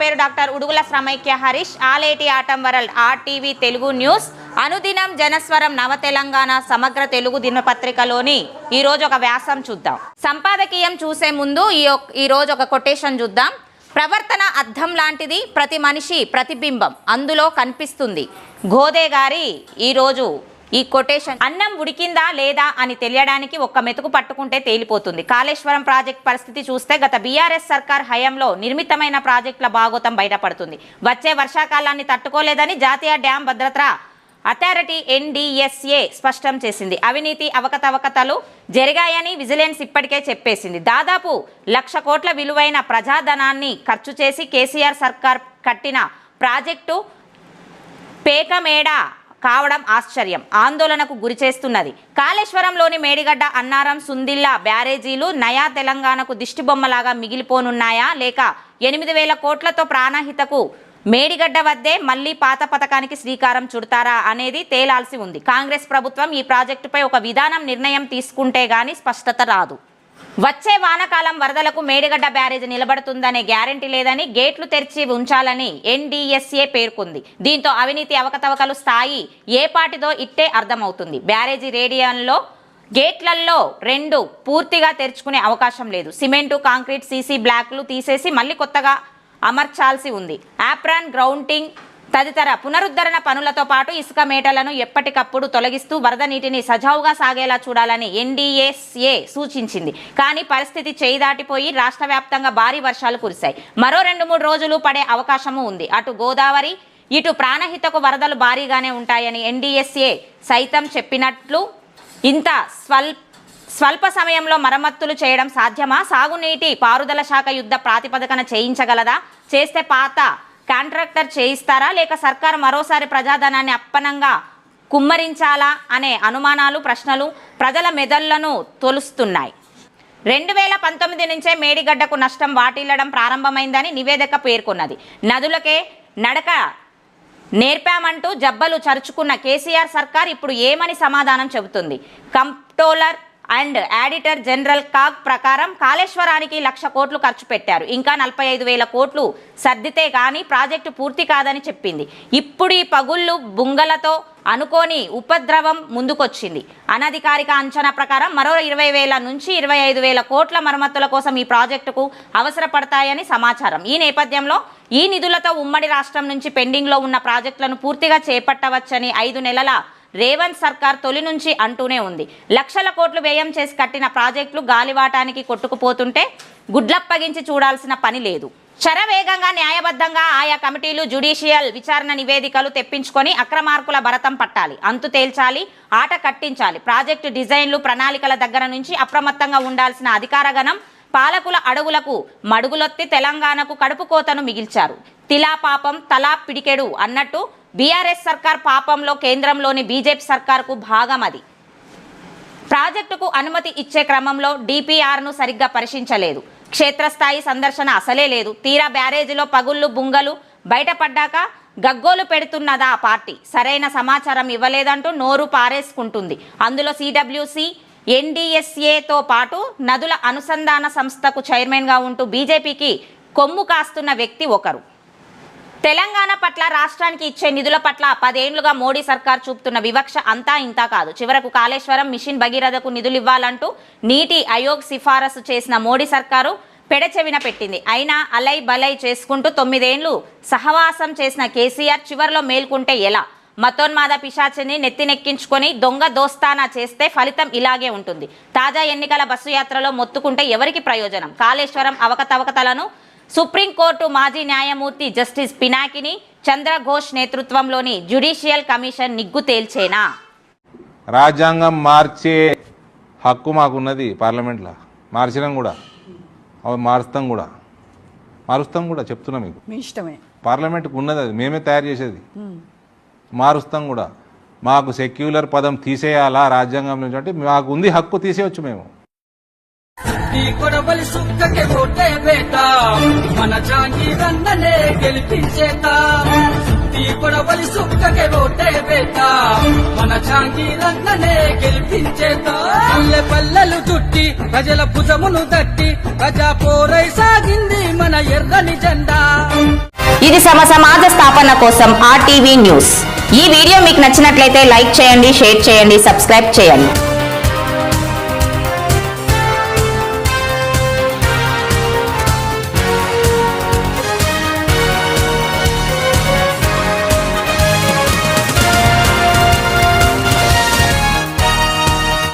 పేరు డాక్టర్ ఉడుగుల శ్రమైక్య హరీష్. ఆలేటి ఆటం world RTV Telugu news. అనుదినం జనస్వరం నవ తెలంగాణ సమగ్ర తెలుగు దినపత్రికలోని ఈరోజు ఒక వ్యాసం చూద్దాం. సంపాదకీయం చూసే ముందు ఈ ఈరోజు ఒక కొటేషన్ చూద్దాం. ప్రవర్తన అద్దం లాంటిది ప్రతి మనిషి ప్రతిబింబం అందులో కనిపిస్తుంది. గోదే గారి ఈరోజు ఈ కొటేషన్ అన్నం ఉడికిందా లేదా అని తెలియడానికి ఒక్క మెతుకు పట్టుకుంటే తేలిపోతుంది. కాళేశ్వరం ప్రాజెక్ట్ పరిస్థితి చూస్తే గత బీఆర్ఎస్ సర్కార్ హయాంలో నిర్మితమైన ప్రాజెక్టుల భాగోతం బయటపడుతుంది. వచ్చే వర్షాకాలాన్ని తట్టుకోలేదని జాతీయ డ్యాం భద్రత అథారిటీ ఎన్డీఎస్ఏ స్పష్టం చేసింది. అవినీతి అవకతవకతలు జరిగాయని విజిలెన్స్ ఇప్పటికే చెప్పేసింది. దాదాపు లక్ష కోట్ల విలువైన ప్రజాధనాన్ని ఖర్చు చేసి కేసీఆర్ సర్కార్ కట్టిన ప్రాజెక్టు పేకమేడ కావడం ఆశ్చర్యం. ఆందోళనకు గురిచేస్తున్నది కాళేశ్వరంలోని మేడిగడ్డ అన్నారం సుందిల్లా బ్యారేజీలు నయా తెలంగాణకు దిష్టిబొమ్మలాగా మిగిలిపోనున్నాయా లేక ఎనిమిది వేల కోట్లతో ప్రాణహితకు మేడిగడ్డ వద్దే మళ్ళీ పాత పథకానికి శ్రీకారం చుడతారా అనేది తేలాల్సి ఉంది. కాంగ్రెస్ ప్రభుత్వం ఈ ప్రాజెక్టుపై ఒక విధానం నిర్ణయం తీసుకుంటే గాని స్పష్టత రాదు. వచ్చే వానకాలం వరదలకు మేడిగడ్డ బ్యారేజ్ నిలబడుతుందనే గ్యారెంటీ లేదని గేట్లు తెరిచి ఉంచాలని ఎన్డీఎస్ఏ పేర్కొంది. దీంతో అవినీతి అవకతవకలు స్థాయి ఏపాటిదో ఇట్టే అర్థమవుతుంది. బ్యారేజీ రేడియన్లో గేట్లల్లో రెండు పూర్తిగా తెరుచుకునే అవకాశం లేదు. సిమెంటు కాంక్రీట్ సీసీ బ్లాక్లు తీసేసి మళ్ళీ కొత్తగా అమర్చాల్సి ఉంది. యాప్రాన్ గ్రౌంటింగ్ తదితర పునరుద్ధరణ పనులతో పాటు ఇసుక మేటలను ఎప్పటికప్పుడు తొలగిస్తూ వరద నీటిని సజావుగా సాగేలా చూడాలని ఎన్డీఎస్ఏ సూచించింది. కానీ పరిస్థితి చేయి దాటిపోయి రాష్ట్ర వ్యాప్తంగా భారీ వర్షాలు కురిశాయి. మరో రెండు మూడు రోజులు పడే అవకాశము ఉంది. అటు గోదావరి ఇటు ప్రాణహితకు వరదలు భారీగానే ఉంటాయని ఎన్డీఎస్ఏ సైతం చెప్పినట్లు ఇంత స్వల్ స్వల్ప సమయంలో మరమ్మతులు చేయడం సాధ్యమా? సాగునీటి పారుదల శాఖ యుద్ధ ప్రాతిపదికన చేయించగలదా? చేస్తే పాత కాంట్రాక్టర్ చేయిస్తారా? లేక సర్కారు మరోసారి ప్రజాధనాన్ని అప్పనంగా కుమ్మరించాలా? అనే అనుమానాలు ప్రశ్నలు ప్రజల మెదళ్ళను తొలుస్తున్నాయి. రెండు వేల పంతొమ్మిది నుంచే మేడిగడ్డకు నష్టం వాటిల్లడం ప్రారంభమైందని నివేదిక పేర్కొన్నది. నదులకే నడక నేర్పామంటూ జబ్బలు చరుచుకున్న కేసీఆర్ సర్కార్ ఇప్పుడు ఏమని సమాధానం చెబుతుంది? Comptroller and auditor general CAG ప్రకారం కాళేశ్వరానికి లక్ష కోట్లు ఖర్చు పెట్టారు. ఇంకా నలభై ఐదు వేల కోట్లు సర్దితే కానీ ప్రాజెక్టు పూర్తి కాదని చెప్పింది. ఇప్పుడు ఈ పగుళ్ళు బుంగలతో అనుకోని ఉపద్రవం ముందుకొచ్చింది. అనధికారిక అంచనా ప్రకారం మరో ఇరవై వేల నుంచి ఇరవై ఐదు వేల కోట్ల మరమ్మతుల కోసం ఈ ప్రాజెక్టుకు అవసరపడతాయని సమాచారం. ఈ నేపథ్యంలో ఈ నిధులతో ఉమ్మడి రాష్ట్రం నుంచి పెండింగ్లో ఉన్న ప్రాజెక్టులను పూర్తిగా చేపట్టవచ్చని ఐదు నెలల రేవంత్ సర్కార్ తొలి నుంచి అంటూనే ఉంది. లక్షల కోట్లు వ్యయం చేసి కట్టిన ప్రాజెక్టులు గాలివాటానికి కొట్టుకుపోతుంటే గుడ్లప్పగించి చూడాల్సిన పని లేదు. శరవేగంగా న్యాయబద్ధంగా ఆయా కమిటీలు జ్యుడిషియల్ విచారణ నివేదికలు తెప్పించుకొని అక్రమార్కుల భరతం పట్టాలి అంతు తేల్చాలి ఆట కట్టించాలి. ప్రాజెక్టు డిజైన్లు ప్రణాళికల దగ్గర నుంచి అప్రమత్తంగా ఉండాల్సిన అధికారగణం పాలకుల అడుగులకు మడుగులొత్తి తెలంగాణకు కడుపు కోతను మిగిల్చారు. తిలా పాపం తలా పిడికెడు అన్నట్టు బీఆర్ఎస్ సర్కార్ పాపంలో కేంద్రంలోని బీజేపీ సర్కార్కు భాగం అది. ప్రాజెక్టుకు అనుమతి ఇచ్చే క్రమంలో డిపిఆర్ను సరిగ్గా పరిశీలించలేదు. క్షేత్రస్థాయి సందర్శన అసలే లేదు. తీరా బ్యారేజీలో పగుళ్ళు బుంగలు బయటపడ్డాక గగ్గోలు పెడుతున్నదా ఆ పార్టీ? సరైన సమాచారం ఇవ్వలేదంటూ నోరు పారేసుకుంటుంది. అందులో సిడబ్ల్యూసి ఎన్డీఎస్ఏతో పాటు నదుల అనుసంధాన సంస్థకు చైర్మన్గా ఉంటూ బీజేపీకి కొమ్ము కాస్తున్న వ్యక్తి ఒకరు. తెలంగాణ పట్ల రాష్ట్రానికి ఇచ్చే నిధుల పట్ల పదేండ్లుగా మోడీ సర్కార్ చూపుతున్న వివక్ష అంతా ఇంతా కాదు. చివరకు కాళేశ్వరం మిషన్ భగీరథకు నిధులు ఇవ్వాలంటూ నీటి ఆయోగ్ సిఫారసు చేసిన మోడీ సర్కారు పెడచెవిన పెట్టింది. అయినా అలై బలై చేసుకుంటూ తొమ్మిదేండ్లు సహవాసం చేసిన కేసీఆర్ చివరిలో మేల్కుంటే ఎలా? మతోన్మాద పిశాచిని నెత్తినెక్కించుకొని దొంగ దోస్తానా చేస్తే ఫలితం ఇలాగే ఉంటుంది. తాజా ఎన్నికల బస్సు యాత్రలో మొత్తుకుంటే ఎవరికి ప్రయోజనం? కాళేశ్వరం అవకతవకతలను సుప్రీంకోర్టు మాజీ న్యాయమూర్తి జస్టిస్ పినాకిని చంద్రఘోష్ నేతృత్వంలోని జ్యుడిషియల్ కమిషన్ నిగ్గు తేల్చేనా? రాజ్యాంగం మార్చే హక్కు మాకున్నది పార్లమెంట్లో. మార్చినాం కూడా. అవి మారుస్తాం కూడా. మారుస్తాం కూడా చెప్తున్నా మీకు. మీ ఇష్టమే. పార్లమెంట్కి ఉన్నది అది. మేమే తయారు చేసేది. మారుస్తాం కూడా. మాకు సెక్యులర్ పదం తీసేయాలా రాజ్యాంగం నుంచి అంటే మాకు ఉంది హక్కు తీసేయచ్చు మేము. ఈ కొడవలి సుక్కకి ఓటే బేట మన జాంగీరన్ననే గెలిపించేత ఈ కొడవలి సుక్కకి ఓటే బేట మన జాంగీరన్ననే గెలిపించేత పల్లె పల్లెలు చుట్టి ప్రజల భుజమును తట్టి ప్రజా పోరై సాగింది మన ఎర్రని జెండా. ఇది సమ సమాజ స్థాపన కోసం ఆర్టీవీ న్యూస్. ఈ వీడియో మీకు నచ్చినట్లయితే లైక్ చేయండి షేర్ చేయండి సబ్స్క్రైబ్ చేయండి.